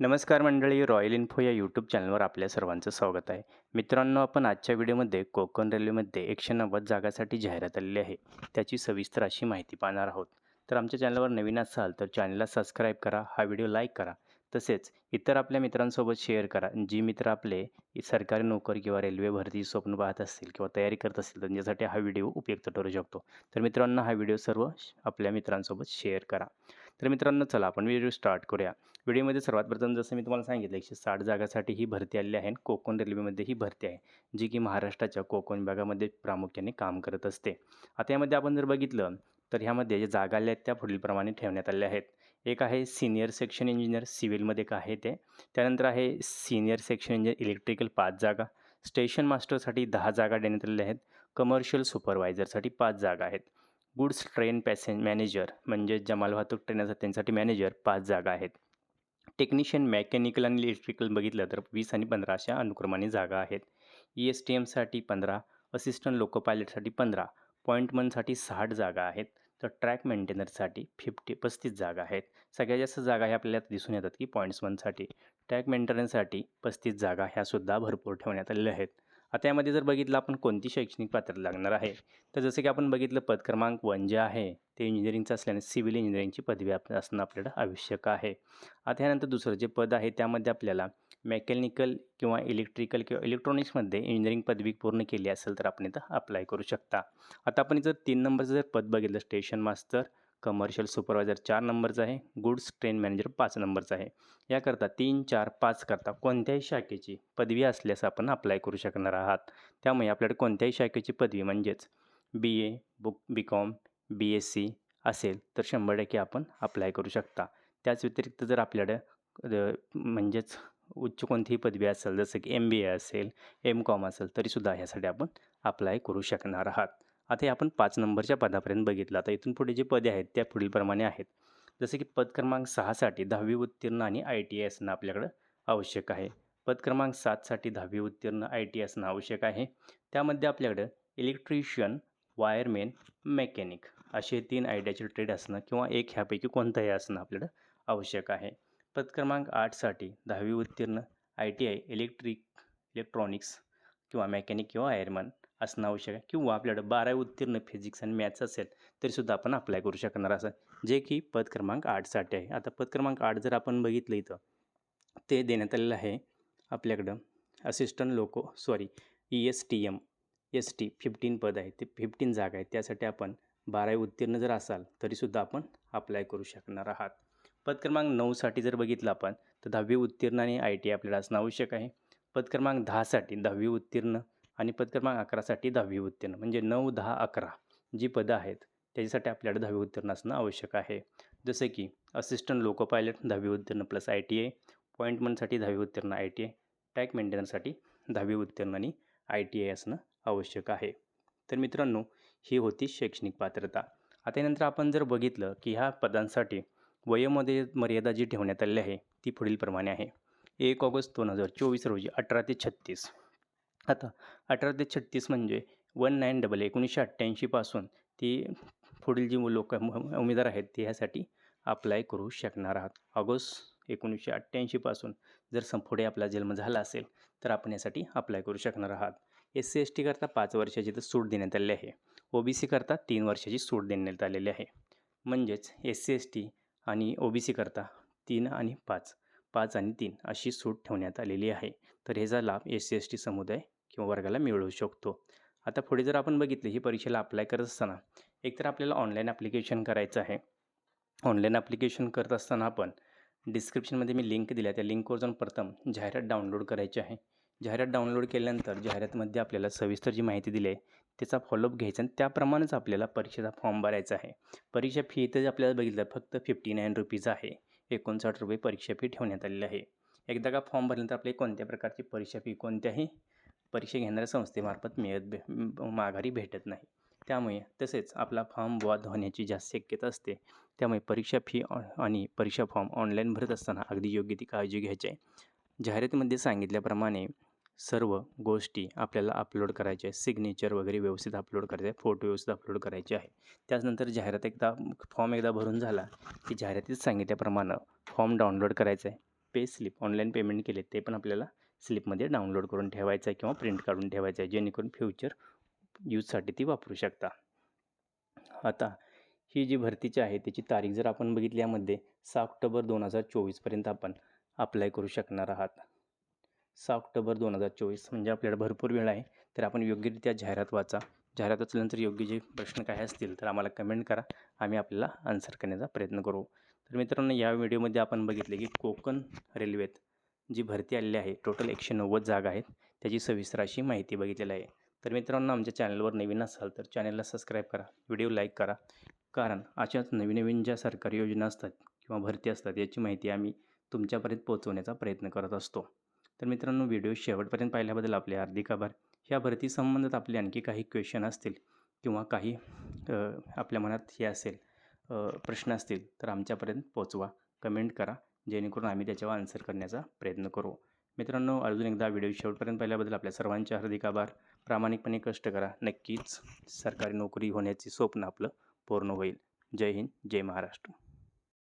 नमस्कार मंडळी royal info या यूट्यूब चॅनलवर आपल्या सर्वांचं स्वागत आहे. मित्रांनो आपण आजच्या व्हिडिओमध्ये कोकण रेल्वेमध्ये एकशे नव्वद जागासाठी जाहिरात आलेली आहे. त्याची सविस्तर अशी माहिती पाहणार आहोत. तर आमच्या चॅनलवर नवीन असाल तर चॅनलला सबस्क्राईब करा हा व्हिडिओ लाईक करा. तसेच इतर आपल्या मित्रांसोबत शेअर करा. जी मित्र आपले सरकारी नोकरी किंवा रेल्वे भरती स्वप्न पाहत असतील किंवा तयारी करत असतील त्यांच्यासाठी हा व्हिडिओ उपयुक्त ठरू शकतो. तर मित्रांनो हा व्हिडिओ सर्व आपल्या मित्रांसोबत शेअर करा. तर मित्रांनो चला आपण व्हिडिओ स्टार्ट करूया. व्हिडिओमध्ये सर्वात प्रथम जसं मी तुम्हाला सांगितलं एकशे साठ जागासाठी ही भरती आलेली आहे कोकण रेल्वेमध्ये ही भरती आहे जी की महाराष्ट्राच्या कोकण विभागामध्ये प्रामुख्याने काम करत असते. आता यामध्ये आपण जर बघितलं तर ह्यामध्ये जे जागा आल्या आहेत त्या पुढीलप्रमाणे ठेवण्यात आल्या आहेत. एक आहे सिनियर सेक्शन इंजिनियर सिव्हिलमध्ये एक आहे ते. त्यानंतर आहे सिनियर सेक्शन इंजिनियर इलेक्ट्रिकल पाच जागा. स्टेशन मास्टरसाठी दहा जागा देण्यात आलेल्या आहेत. कमर्शियल सुपरवायझरसाठी पाच जागा आहेत. गुड्स ट्रेन पॅसेंज मॅनेजर म्हणजे जमाल वाहतूक ट्रेन असतात त्यांच्यासाठी मॅनेजर पाच जागा आहेत. टेक्निशियन मेकॅनिकल आणि इलेक्ट्रिकल बघितलं तर वीस आणि पंधरा अशा अनुक्रमाने जागा आहेत. ई एस टी एमसाठी पंधरा असिस्टंट लोको पायलटसाठी पंधरा पॉईंटमनसाठी साठ जागा आहेत. तर ट्रॅक मेंटेनरसाठी फिफ्टी पस्तीस जागा आहेत. सगळ्यात जास्त जागा ह्या आपल्याला दिसून येतात की पॉईंट्समनसाठी ट्रॅक मेंटेनन्ससाठी पस्तीस जागा ह्यासुद्धा भरपूर ठेवण्यात आलेल्या आहेत. आता यामध्ये जर बघितलं आपण कोणती शैक्षणिक पात्रता लागणार आहे? तर जसं की आपण बघितलं पद क्रमांक वन जे आहे ते इंजिनिअरिंगचं असल्याने सिव्हिल इंजिनिअरिंगची पदवी आप असणं आपल्याला आवश्यक आहे. आता यानंतर दुसरं जे पद आहे त्यामध्ये आपल्याला मेकॅनिकल किंवा इलेक्ट्रिकल किंवा इलेक्ट्रॉनिक्समध्ये इंजिनिअरिंग पदवी पूर्ण केली असेल तर आपण इथं अप्लाय करू शकता. आता आपण जर तीन नंबरचं जर पद बघितलं स्टेशन मास्तर कमर्शियल सुपरवायझर चार नंबरचा आहे गुड्स ट्रेन मॅनेजर पाच नंबरचा आहे. याकरता तीन चार पाच करता कोणत्याही शाखेची पदवी असल्यास आपण अप्लाय करू शकणार आहात. त्यामुळे आपल्याकडे कोणत्याही शाखेची पदवी म्हणजेच B A book B com B S C असेल तर शंभर टक्के आपण अप्लाय करू शकता. त्याच व्यतिरिक्त जर आपल्याकडे म्हणजेच उच्च कोणतीही पदवी असेल जसं की एम बी ए असेल एम कॉम असेल तरीसुद्धा ह्यासाठी आपण अप्लाय करू शकणार आहात. आता हे आपण पाच नंबरच्या पदापर्यंत बघितलं. आता इथून पुढे जे पदे आहेत त्या पुढीलप्रमाणे आहेत. जसं की पद क्रमांक सहासाठी दहावी उत्तीर्ण आणि आय टी आय असणं आपल्याकडं आवश्यक आहे. पद क्रमांक सातसाठी दहावी उत्तीर्ण आय टी असणं आवश्यक आहे. त्यामध्ये आपल्याकडं इलेक्ट्रिशियन वायरमॅन मेकॅनिक असे तीन आयडियाचे ट्रेड असणं किंवा एक ह्यापैकी कोणतंही असणं आपल्याला आवश्यक आहे. पद क्रमांक आठसाठी दहावी उत्तीर्ण I T I electric electronics किंवा मेकॅनिक किंवा आयरमन असणं आवश्यक आहे. किंवा आपल्याकडं बारावी उत्तीर्ण फिजिक्स आणि मॅथ्स असेल तरीसुद्धा आपण अप्लाय करू शकणार असं. जे की पद क्रमांक आठसाठी आहे. आता पद क्रमांक आठ जर आपण बघितलं इथं ते देण्यात आलेलं आहे आपल्याकडं assistant loco sorry E S T M S T fifteen पद आहे. ते फिफ्टीन जागा आहेत. त्यासाठी आपण बारावी उत्तीर्ण जर असाल तरीसुद्धा आपण अप्लाय करू शकणार आहात. पद क्रमांक नऊसाठी जर बघितलं आपण तर दहावी उत्तीर्ण आणि आय टी आपल्याला असणं आवश्यक आहे. पद क्रमांक दहासाठी दहावी उत्तीर्ण आणि पद क्रमांक अकरासाठी दहावी उत्तीर्ण म्हणजे नऊ दहा अकरा जी पदं आहेत त्याच्यासाठी आपल्याला दहावी उत्तीर्ण असणं आवश्यक आहे. जसे की असिस्टंट लोको पायलट दहावी उत्तीर्ण प्लस आय टी आय पॉईंटमनसाठी दहावी उत्तीर्ण आय टी आय टॅक मेंटेनन्ससाठी दहावी उत्तीर्ण आणि आय टी आय असणं आवश्यक आहे. तर मित्रांनो ही होती शैक्षणिक पात्रता. आता यानंतर आपण जर बघितलं की ह्या पदांसाठी वयोमध्ये मर्यादा जी ठेवण्यात आलेली आहे ती पुढीलप्रमाणे आहे. एक ऑगस्ट दोन हजार चोवीस रोजी अठरा ते छत्तीस. आता अठरा ते छत्तीस म्हणजे वन नाईन डबल एकोणीसशे अठ्ठ्याऐंशीपासून ती पुढील जी लोक उमेदवार आहेत ते ह्यासाठी अप्लाय करू शकणार आहात. ऑगस्ट एकोणीसशे अठ्ठ्याऐंशीपासून जर सं पुढे आपला जन्म झाला असेल तर आपण यासाठी अप्लाय करू शकणार आहात. एस सी एस टीकरता पाच वर्षाची तर सूट देण्यात आलेली आहे. ओ बी सी करता तीन वर्षाची सूट देण्यात आलेली आहे. म्हणजेच एस सी एस टी आणि ओ बी सी करता तीन आणि पाच. पाच आणि तीन अशी सूट ठेवण्यात आलेली आहे. तर ह्याचा लाभ एस सी एस टी समुदाय किंवा वर्गाला मिळू शकतो. आता पुढे जर आपण बघितलं ही परीक्षेला अप्लाय करत असताना एकतर आपल्याला ऑनलाईन ॲप्लिकेशन करायचं आहे. ऑनलाईन ॲप्लिकेशन करत असताना आपण डिस्क्रिप्शनमध्ये मी लिंक दिल्या त्या लिंकवर जाऊन प्रथम जाहिरात डाउनलोड करायची आहे. जाहिरात डाउनलोड केल्यानंतर जाहिरातमध्ये आपल्याला सविस्तर जी माहिती दिली आहे त्याचा फॉलोअप घ्यायचा आणि त्याप्रमाणेच आपल्याला परीक्षेचा फॉर्म भरायचा आहे. परीक्षा फी इथं आपल्याला बघितलं फक्त फिफ्टी नाईन रुपीज आहे. एकोणसाठ रुपये परीक्षा फी ठेवण्यात आलेली आहे. एकदा का फॉर्म भरल्यानंतर आपली कोणत्या प्रकारची परीक्षा फी कोणत्याही परीक्षा घेणाऱ्या संस्थेमार्फत मिळत भे माघारी भेटत नाही. त्यामुळे तसेच आपला फॉर्म वाद होण्याची जास्त शक्यता असते. त्यामुळे परीक्षा फी आणि परीक्षा फॉर्म ऑनलाईन भरत असताना अगदी योग्य ती काळजी घ्यायची आहे. जाहिरातीमध्ये सांगितल्याप्रमाणे सर्व गोष्टी आपल्याला अपलोड करायच्या आहे सिग्नेचर वगैरे व्यवस्थित अपलोड करायचे आहे फोटो व्यवस्थित अपलोड करायचे आहे त्याचनंतर जाहिरात एकदा फॉर्म एकदा भरून झाला की जाहिरातीत सांगितल्याप्रमाणे फॉर्म डाउनलोड करायचा आहे. पे स्लिप ऑनलाईन पेमेंट केले ते पण आपल्याला स्लिपमध्ये डाउनलोड करून ठेवायचं आहे किंवा प्रिंट काढून ठेवायचं आहे. जेणेकरून फ्युचर यूजसाठी ती वापरू शकता. आता ही जी भरतीची आहे त्याची तारीख जर आपण बघितली यामध्ये सहा ऑक्टोबर दोन हजार चोवीसपर्यंत आपण अप्लाय करू शकणार आहात. सहा ऑक्टोबर दोन हजार चोवीस म्हणजे आपल्याला भरपूर वेळ आहे. तर आपण योग्यरित्या जाहिरात वाचा. जाहिरात वाचल्यानंतर योग्य जे प्रश्न काय असतील तर आम्हाला कमेंट करा. आम्ही आपल्याला आन्सर करण्याचा प्रयत्न करू. तर मित्रांनो या व्हिडिओमध्ये आपण बघितले की कोकण रेल्वेत जी भरती आलेली आहे टोटल एकशे नव्वद जागा आहेत त्याची सविस्तर अशी माहिती बघितलेली आहे. तर मित्रांनो आमच्या चॅनलवर नवीन असाल तर चॅनलला सबस्क्राईब करा व्हिडिओ लाईक करा. कारण अशाच नवीन नवीन ज्या सरकारी योजना असतात किंवा भरती असतात याची माहिती आम्ही तुमच्यापर्यंत पोहोचवण्याचा प्रयत्न करत असतो. तर मित्रांनो व्हिडिओ शेवटपर्यंत पाहिल्याबद्दल आपले हार्दिक आभार. ह्या भरती संबंधात आपले आणखी काही क्वेश्चन असतील किंवा काही आपल्या मनात हे असेल प्रश्न असतील तर आमच्यापर्यंत पोचवा कमेंट करा. जेणेकरून आम्ही त्याच्यावर आन्सर करण्याचा प्रयत्न करू. मित्रांनो अजून एकदा व्हिडिओ शेवटपर्यंत पाहिल्याबद्दल आपल्या सर्वांचे हार्दिक आभार. प्रामाणिकपणे कष्ट करा. नक्कीच सरकारी नोकरी होण्याचे स्वप्न आपलं पूर्ण होईल. जय हिंद जय महाराष्ट्र.